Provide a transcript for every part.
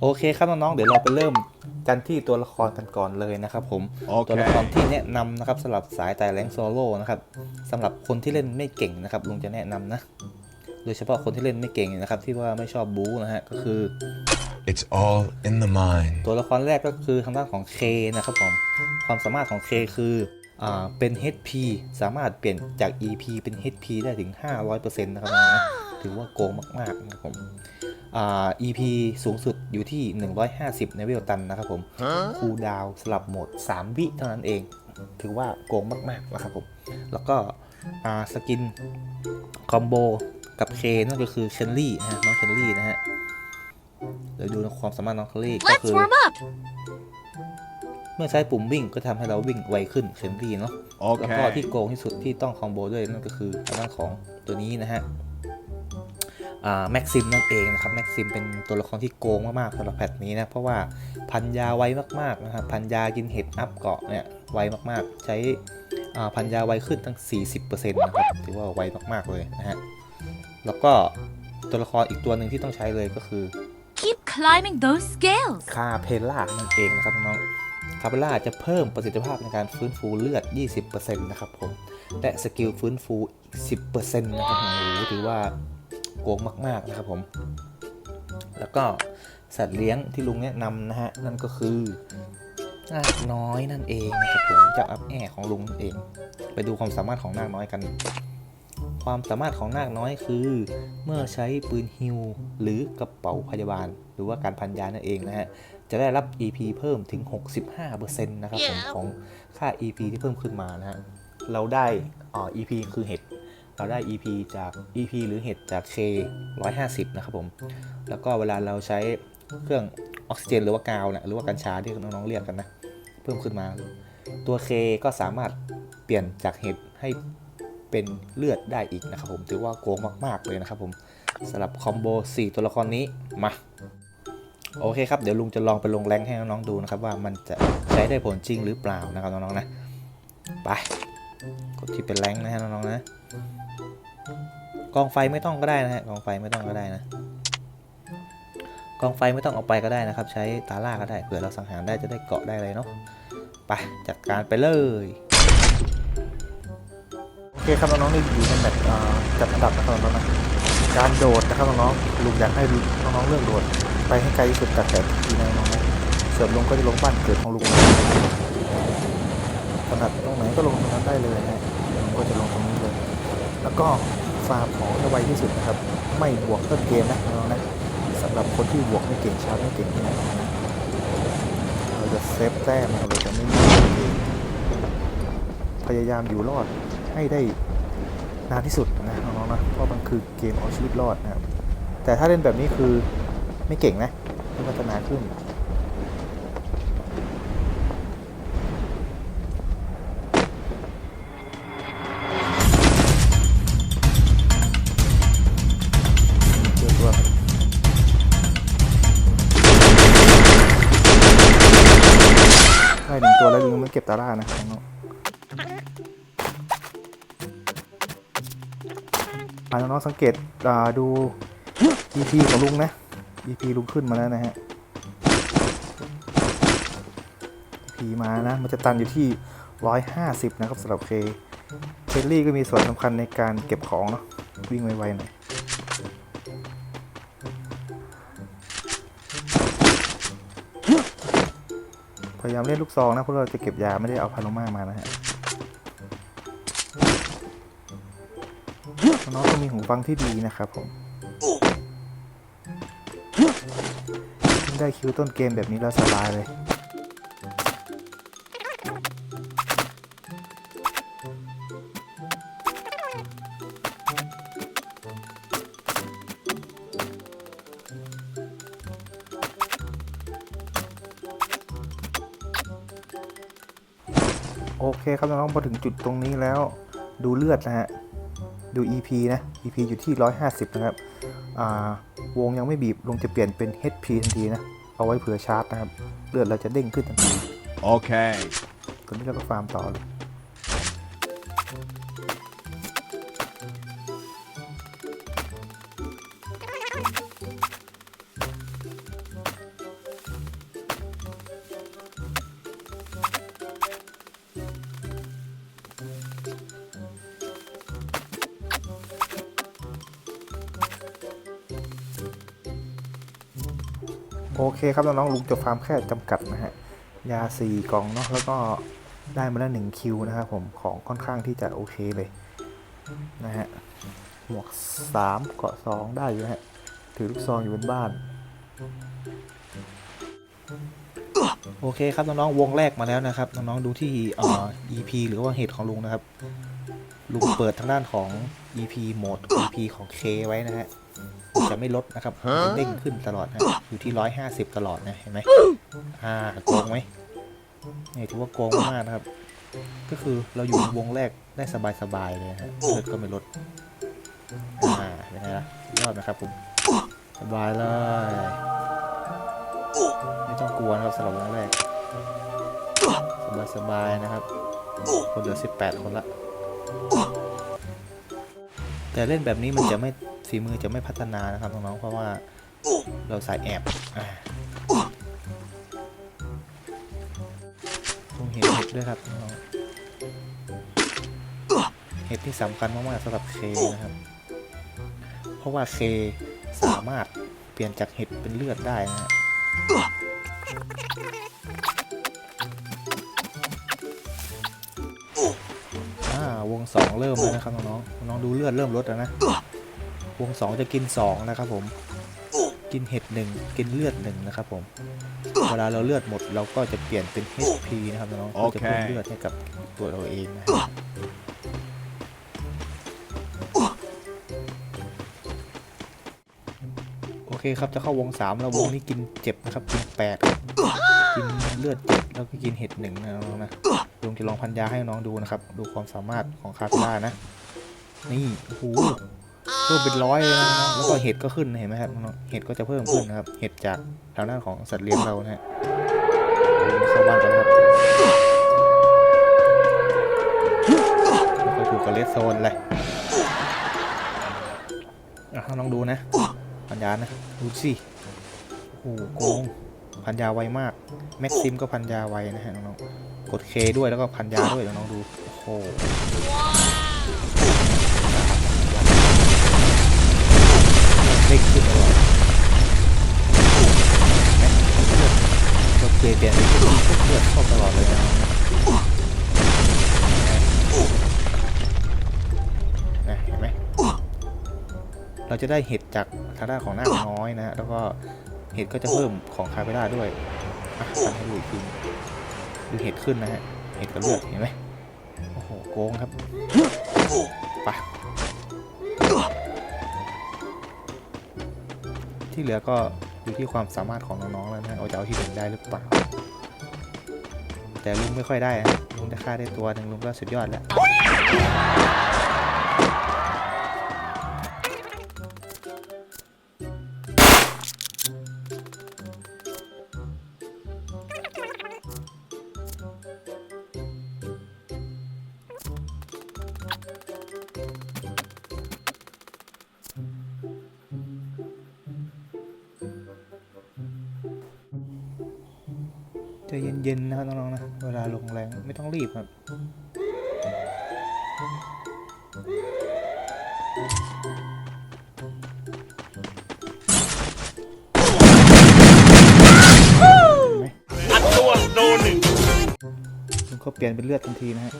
โอเคครับน้องๆ เดี๋ยวเราไปเริ่มกันที่ตัวละครกันก่อนเลยนะครับผมโอเคตัวละครที่แนะนำนะครับสำหรับสายไต่แรงโซโล่นะครับสำหรับคนที่เล่นไม่เก่งนะครับลุงจะแนะนำนะ โดยเฉพาะคนที่เล่นไม่เก่งนะครับที่ว่าไม่ชอบบู๊นะฮะก็คือ It's all in the mind. ตัวละครแรกก็คือทางด้านของ K นะครับผมความสามารถของ K คืออ่าเป็น HP สามารถเปลี่ยนจาก EP เป็น HP ได้ถึง 500%นะครับน้องนะถือว่าโกงมากๆนะครับผมอ่า EP สูงสุดอยู่ที่ 150 ในเวลตันนะครับผมคูลดาวน์สลับโหมด 3 วิเท่านั้นเอง ถือว่าโกงมากๆนะครับผม แล้วก็อ่าสกินคอมโบกับ K นั่นก็คือเชนลี่นะฮะน้องเชนลี่นะฮะเดี๋ยวดูความสามารถน้องเชนลี่ก็ Let's คือ warm up. เมื่อใช้ปุ่มวิ่งก็ทำให้เราวิ่งไวขึ้นเชนลี่เนาะแล้วก็ที่ Okay. โกงที่สุดที่ต้องคอมโบด้วยนั่นก็คือทางด้านของตัวนี้นะฮะอ่า แม็กซิมนั่นเองนะครับแม็กซิมเป็นตัวละครที่โกงมากๆสำหรับแพทนี้นะเพราะว่าพันยาไวมากๆนะครับพันยากินเห็ดอัพเกาะเนี่ยไวมากๆ ใช้อ่าพันยาไวขึ้นตั้ง 40%นะครับถือว่าไวมากๆเลยนะฮะแล้วก็ตัวละครอีกตัวหนึ่งที่ต้องใช้เลยก็คือ Keep climbing those scales. คาเพล่านั่นเองนะครับน้องคาเพล่าจะเพิ่มประสิทธิภาพในการฟื้นฟูเลือด 20%นะครับผม และสกิลฟื้นฟูอีก10%นะครับโอ้โหถือว่า โกงมาก ๆนะครับผม แล้วก็สัตว์เลี้ยงที่ลุงแนะนำนะฮะนั่นก็คือนาคน้อยนั่นเองนะครับผมจากอัพแอของลุงนั่นเอง ไปดูความสามารถของนาคน้อยกัน ความสามารถของนาคน้อยคือ เมื่อใช้ปืนฮิวหรือกระเป๋าพยาบาล หรือว่าการพันยานั่นเองนะฮะจะได้รับ EP เพิ่มถึง 65%นะครับผมของค่า EP ที่เพิ่มขึ้นมานะฮะเราได้อ่า EP คือเห็ด เราได้ EP จาก EP หรือเห็ดจาก K 150 นะครับผม แล้วก็เวลาเราใช้เครื่องออกซิเจนหรือว่ากาวนะหรือว่ากัญชาที่น้องๆเรียกกันนะ เพิ่มขึ้นมา ตัว K ก็สามารถเปลี่ยนจากเห็ดให้เป็นเลือดได้อีกนะครับผมถือว่าโกงมากๆเลยนะครับผมสำหรับคอมโบ4 ตัวละครนี้มาโอเคครับ เดี๋ยวลุงจะลองไปลงแรงให้น้องๆดูนะครับ ว่ามันจะใช้ได้ผลจริงหรือเปล่านะครับน้องๆนะ ไป กดที่เป็นแรงนะฮะน้องๆนะ กองไฟไม่ต้องก็ได้นะฮะกองไฟไม่ต้องก็ได้นะ กองไฟไม่ต้องเอาไปก็ได้นะครับ ใช้ตาล่าก็ได้เผื่อเราสังหารได้จะได้เกาะได้เลยเนาะไปจัดการไปเลยโอเคครับน้องๆนี่อยู่ในแมตช์จัดอันดับนะครับน้องๆนะการโดดนะครับน้องๆลุงอยากให้น้องๆเลือกโดดไปให้ไกลที่สุดจากแต่ทีนะน้องนะส่วนลุงก็จะลงบ้านเกิดของลุงถนัดตรงไหนก็ลงตรงนั้นได้เลยนะลุงก็จะลงตรงนี้ แล้วก็ฟาร์มของให้ไวที่สุดนะครับ ไม่บวกต้นเกมนะน้องนะสำหรับคนที่บวกไม่เก่งชาร์จไม่เก่งนะเราจะเซฟแต้มเราจะไม่มีพยายามอยู่รอดให้ได้นานที่สุดนะน้องๆนะเพราะมันคือเกมเอาชีวิตรอดนะครับแต่ถ้าเล่นแบบนี้คือไม่เก่งนะพัฒนาขึ้น ตาล่านะน้องๆอ่าน้องๆสังเกตดู EP ของลุงนะ EP ลุงขึ้นมาแล้วนะฮะ EP มานะ มันจะตันอยู่ที่ 150 นะครับสำหรับเคเคลลี่ก็มีส่วนสำคัญในการเก็บของเนาะวิ่งไวๆหน่อย พยายามเล่นลูกซองนะเพราะเราจะเก็บยาไม่ได้เอาพาโลมามานะฮะน้องต้องมีหูฟังที่ดีนะครับผมได้คิวต้นเกมแบบนี้แล้วสบายเลย เคครับน้องๆพอถึงจุดตรงนี้แล้วดูเลือดนะฮะ ดู EP นะ EP อยู่ที่ 150 นะครับอ่าวงยังไม่บีบลงจะเปลี่ยนเป็น HP ทันทีนะ เอาไว้เผื่อชาร์จนะครับ เลือดเราจะเด้งขึ้นทันที Okay. ตอนนี้เราก็ฟาร์มต่อเลย เคครับน้องๆลุงจะฟาร์มแค่จำกัดนะฮะยา 4 กล่องเนาะแล้วก็ได้มาแล้ว1คิวนะครับผมของค่อนข้างที่จะโอเคเลยนะฮะหมวก 3 เกาะ 2 ได้อยู่ฮะถือลูกซองอยู่บนบ้าน โอเคครับน้องๆวงแรกมาแล้วนะครับน้องๆดูที่เอ่อ EP หรือว่าเหตุของลุงนะครับลุงเปิดทางด้านของ EP โหมด EP ของ K ไว้นะฮะ จะไม่ลดนะครับจะเด้งขึ้นตลอดนะอยู่ที่150ตลอดนะเห็นไหมอ่าโกงไหมนี่ถือว่าโกงมากนะครับ ก็คือเราอยู่วงแรกได้สบายๆเลยนะฮะเลือดก็ไม่ลดอ่าเป็นไงล่ะยอดนะครับผมสบายเลยไม่ต้องกลัวนะครับสำหรับวงแรกสบายๆนะครับ คนเหลือ18 คนละ แต่เล่นแบบนี้มันจะไม่ ฝีมือจะไม่พัฒนานะครับน้องๆเพราะว่าเราสายแอบต้องเห็นเห็ดด้วยครับน้องเห็ดที่สำคัญมากๆสำหรับเคนะครับ เพราะว่าเคสามารถเปลี่ยนจากเห็ดเป็นเลือดได้นะฮะวงสองเริ่มแล้วนะครับน้องๆน้องดูเลือดเริ่มลดแล้วนะ วงสองจะกินสองนะครับผม กินเห็ดหนึ่งกินเลือดหนึ่งนะครับผม เวลาเราเลือดหมดเราก็จะเปลี่ยนเป็น HP นะครับน้องๆเพื่อจะเพิ่มโอเคเลือดให้กับตัวเราเองนะโอเคครับจะเข้าวงสามแล้ววงนี้กินเจ็บนะครับ กินแปดกินเลือดเจ็ดแล้วก็กินเห็ดหนึ่งนะน้องๆนะลุงจะลองพันยาให้น้องดูนะครับ ดูความสามารถของคาฟิล่านะ นี่โอ้โห เพิ่มเป็นร้อยเลยนะน้องแล้วก็เห็ดก็ขึ้นเห็นไหมครับน้องเห็ดก็จะเพิ่มขึ้นนะครับ เห็ดจากทางด้านของสัตว์เลี้ยงเรานะฮะเข้าบ้านกันนะครับแล้วก็ถูกกับเลสโซนเลยอะให้น้องดูนะ พันยานะ ดูสิโอ้โหโกงพันยาไวมาก แม็กซิมก็พันยาไวนะฮะน้องๆกดเคด้วยแล้วก็พันยาด้วยเดี๋ยวน้องดู โอ้โห ด้งขึ้นตลอดเห็นไหมกดเคเปลี่ยนเป็นเลือดเข้าตลอดเลยนะนะเห็นไหมเราจะได้เห็ดจากทางด้านของหน้าน้อยนะแล้วก็เห็ดก็จะเพิ่มของคาเปล่าด้วยอะทำให้ดูอีกทีดูเห็ดขึ้นนะฮะ เห็ดกับเลือดเห็นไหมโอ้โหโกงครับไป ที่เหลือก็อยู่ที่ความสามารถของน้องๆแล้วนะเอาจะเอาที่หนึ่งได้หรือเปล่า แต่ลุงไม่ค่อยได้นะลุงได้ค่าได้ตัวหนึ่งลุงก็สุดยอดแล้ว เย็นๆนะครับน้องๆนะ เวลาลงแรงไม่ต้องรีบครับเห็นไหมอัดตัวโดนหนึ่งลุงก็เปลี่ยนเป็นเลือดทันทีนะฮะ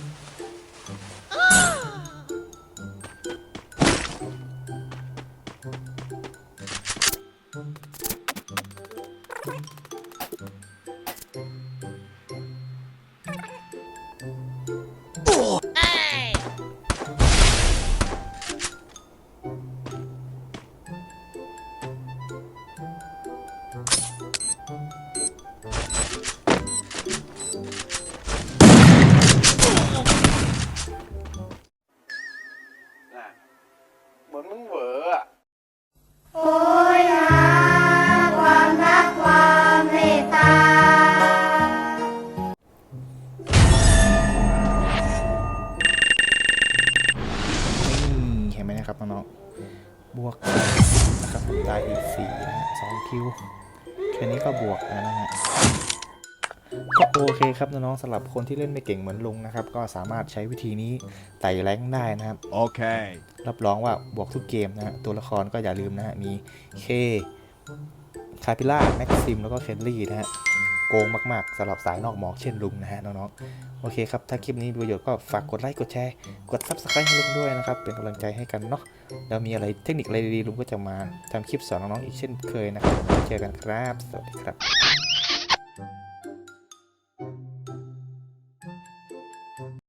นะครับผมได้อีกสี่นะฮะสองคิวแค่นี้ก็บวกแล้วนะฮะก็โอเคครับน้องๆสำหรับคนที่เล่นไม่เก่งเหมือนลุงนะครับ ก็สามารถใช้วิธีนี้ไต่แรงค์ได้นะครับ Okay. รับรองว่าบวกทุกเกมนะฮะตัวละครก็อย่าลืมนะฮะมีเคคาปิล่าแม็กซิมแล้วก็เคนลี่นะฮะ โกงมากๆสำหรับสายนอกหมอกเช่นลุงนะฮะน้องๆ โอเคครับ ถ้าคลิปนี้มีประโยชน์ก็ฝากกดไลค์กดแชร์ กด subscribe ให้ลุงด้วยนะครับ เป็นกำลังใจให้กันเนาะแล้วมีอะไรเทคนิคอะไรดีๆลุงก็จะมาทำคลิปสอนน้องๆอีกเช่นเคยนะครับเจอกันครับ สวัสดีครับ